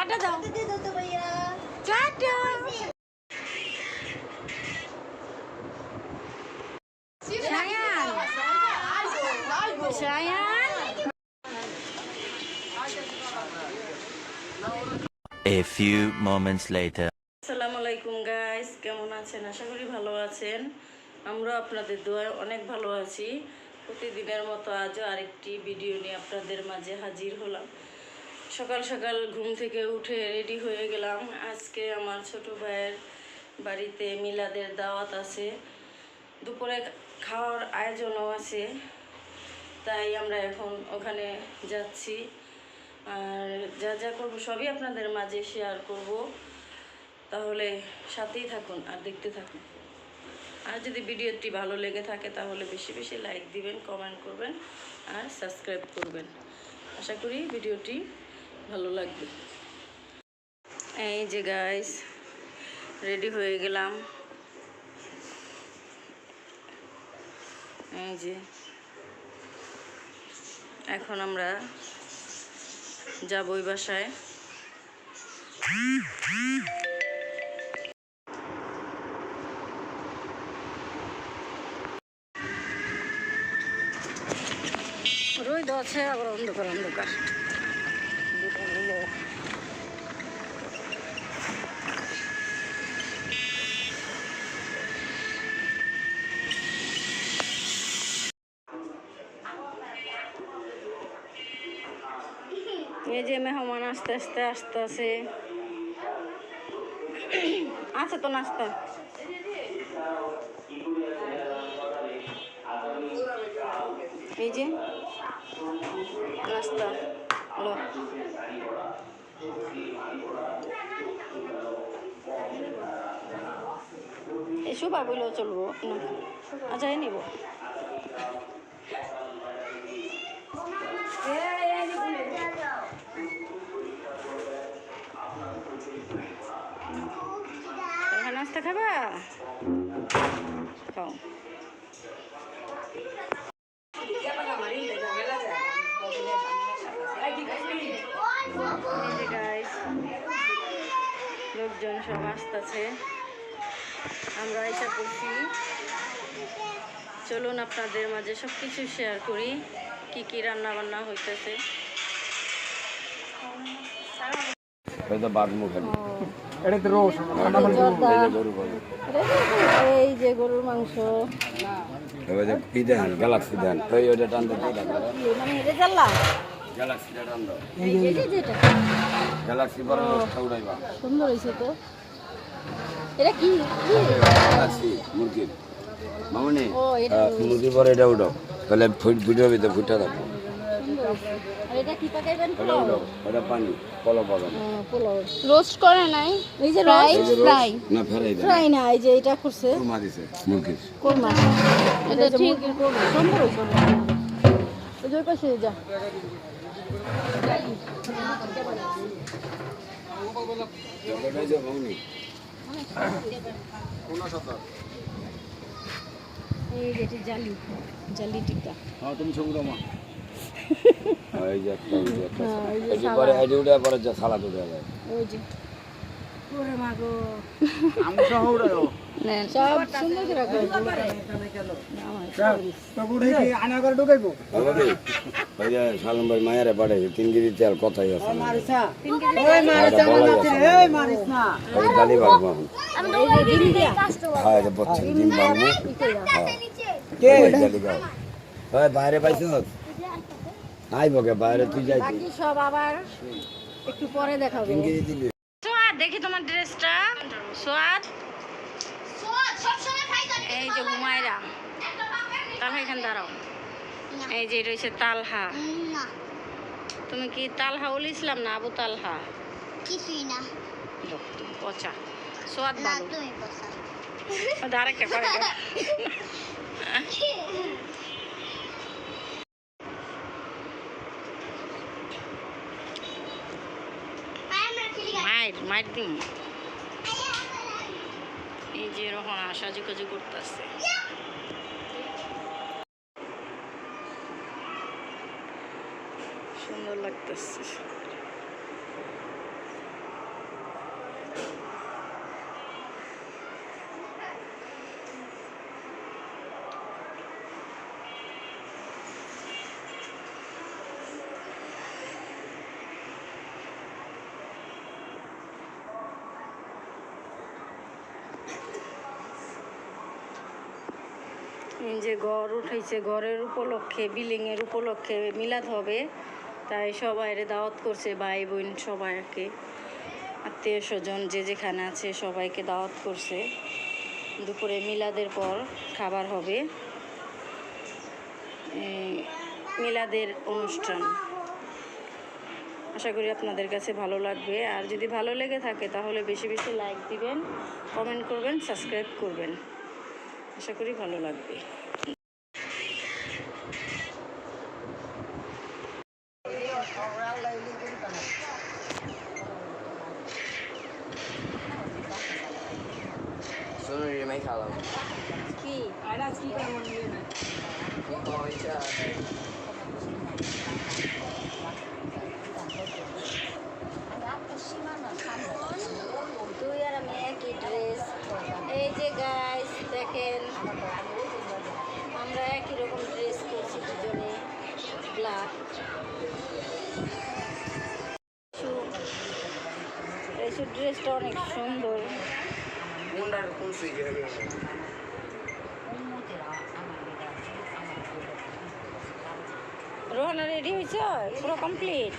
Tata দাও। Tata A few moments later. আসসালামু আলাইকুম গাইস কেমন আছেন? আশা করি ভালো আছেন। আমরা আপনাদের দোয়ায় অনেক ভালো আছি। প্রতিদিনের মতো আজও আরেকটি ভিডিও নিয়ে আপনাদের মাঝে হাজির হলাম। সকাল সকাল ঘুম থেকে উঠে রেডি হয়ে গেলাম। আজকে আমার ছোট ভাইয়ের বাড়িতে মিলাদের দাওয়াত আছে। দুপুরে খাওয়ার আয়োজনও আছে। তাই আমরা এখন ওখানে যাচ্ছি। আর যা যা করব সবই আপনাদের মাঝে শেয়ার করব। তাহলে সাথেই থাকুন আর দেখতে থাকুন। আর যদি ভিডিওটি ভালো লেগে থাকে তাহলে বেশি বেশি লাইক দিবেন কমেন্ট করবেন আর সাবস্ক্রাইব করবেন। আশা করি ভিডিওটি ভালো লাগবে। এই যে গাইস রেডি হয়ে গেলাম। এই যে, এখন আমরা যাবই বাসায়। রোদ আছে, আবার অন্ধকার অন্ধকার। এই যে মেহমান আস্তে আস্তে আস্তে আছে আছে তো নাস্তা। এই যে নাস্তা হলো। এই বললেও চলবো না। আচ্ছা নিব। নাস্তা খাবা খাও লোকজন সব আসতেছে। আমরা এসে করছি চলুন আপনাদের মাঝে সব কিছু শেয়ার করি কি কি রান্না বান্না হইতেছে হয়তো বাঘ মুখে এই যে গরুর মাংস। এবার যে কি দেন গ্যালাক্সি দেন ওই ওইটা টান দেন। ওইটা মানে এটা জানলা? গ্যালাক্সিটা টান দাও। গ্যালাক্সি বড় উড়াইবা। সুন্দর হয়েছে তো। এটা কি? কি? গ্যালাক্সি মুরগির। মামনি ও এটা মুরগি পরে এটা তাহলে ফুট ভিডিও ভিতরে ফুটটা থাকো সুন্দর রোস্ট করে নাই? এই যে ফ্রাই? ফ্রাই। না ফেরাই ফ্রাই না এই যে এটা করছে। কুরমা দিছে মুরগির। কোরমা। এটা ঠিক সুন্দর হয়েছে। ওই পাশে যা। ওটা যে এই যে জালি জালি টিক্কা। হ্যাঁ তুমি ছবি এই যে একটা এই যে একটা হ্যাঁ, এই যে পরে যে উঠে পরে যে সালাদ উঠে যায়। ওই যে। ওরে মা গো। নেন সব সুন্দর করে রাখো। বাবা রে, ওই যে সালম ভাই মায়ারে পাঠাইছে তিন কেজি তেল কথাই আছে না। এটা বলাই আছে না। ওই ডালি বাড়বো এখন। এই যে ডিম দিয়া হ্যাঁ, এটা বচ্চন ডিম বাড়বো। হ্যাঁ। ওই ডালি ওই বাইরে পাইছ আইব বাইরে তুই যাই বাকি সব আবার একটু পরে দেখাবো। তিন কেজি দিবি। সোয়াদ দেখি তোমার ড্রেসটা। সোয়াদ। এই যে হুমায়রা। তালহা এখানে দাঁড়াও। এই যে রয়েছে তালহা। তুমি কি তালহা উল ইসলাম না আবু তালহা? কিছুই না। পচা। সোয়াদ ভালো আরেকটা করে দাও। আমরা খেলি মাইর দিম। এই যে এরকম আসাজুকাজু করতেছে। সুন্দর লাগতেছে। এই যে গড় উঠাইছে ঘরের উপলক্ষে, বিল্ডিংয়ের উপলক্ষে মিলাদ হবে, তাই সবাইরে দাওয়াত করছে ভাই বোন সবাইকে। আত্মীয় স্বজন যে যেখানে আছে সবাইকে দাওয়াত করছে। দুপুরে মিলাদের পর খাবার হবে। মিলাদের অনুষ্ঠান। আশা করি আপনাদের কাছে ভালো লাগবে। আর যদি ভালো লেগে থাকে তাহলে বেশি বেশি লাইক দিবেন, কমেন্ট করবেন, সাবস্ক্রাইব করবেন। আশা করি ভালো লাগবে। শোনো রে মাই খাওয়াম কি তুই আর আমি একই ড্রেস এই যে গাইস দেখেন। আমরা একই রকম ড্রেস করছি দুজনে। ব্ল্যাক ড্রেসটা অনেক সুন্দর। মুন্ডার কোন সুইচ হবে রোহানা রেডি হয়েছ? পুরো কমপ্লিট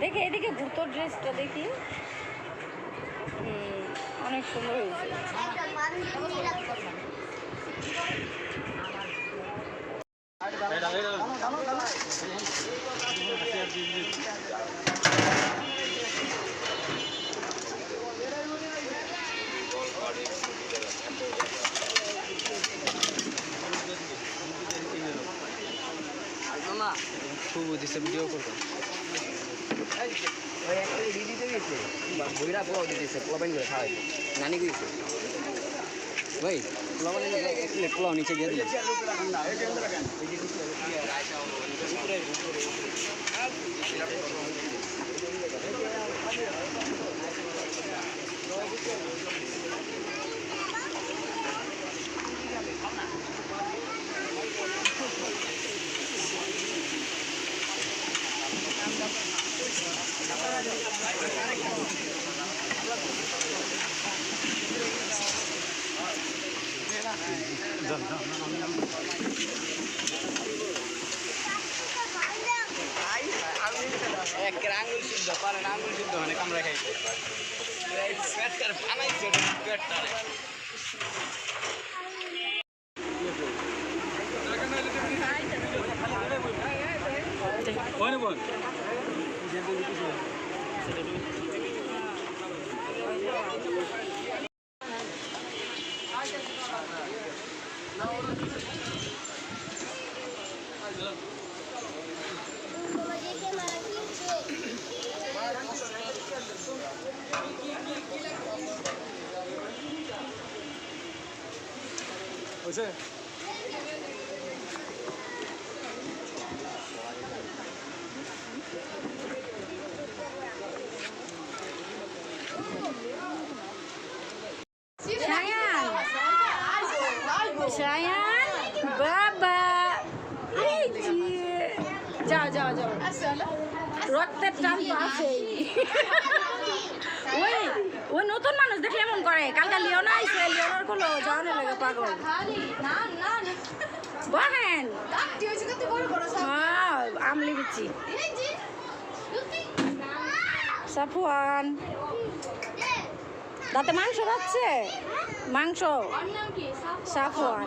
দেখে, এদিকে ঘুরতো ড্রেসটা দেখি। অনেক সুন্দর হয়েছে। দিছে ভিডিও করব। বইরা পোলাও দিতেছে পোলাও করে খাওয়াইছে নানি এক প্লেট পোলাও নিচে দিয়ে দিল এক আঙুল সিদ্ধ পারেন আঙুল সিদ্ধ মানে কামড়া খাইছে পেটটার বানাইছে ওটা পেটটারে সায়ান সায়ান বাবা। এই যে। যাও যাও যাও। রক্তের টান তো আছেই। ওই ওই নতুন মানুষ দেখলে এমন করে। কালকে লিওনা আইছে, লিওনারগুলো যাওয়ানো লাগে পাগল। হ্যাঁ আমলি বিচি সাফওয়ান। দাঁতে মাংস পাচ্ছে? মাংস। সাফওয়ান।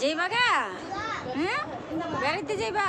যাইবা গা? হ্যাঁ? বেড়াইতে যাইবা?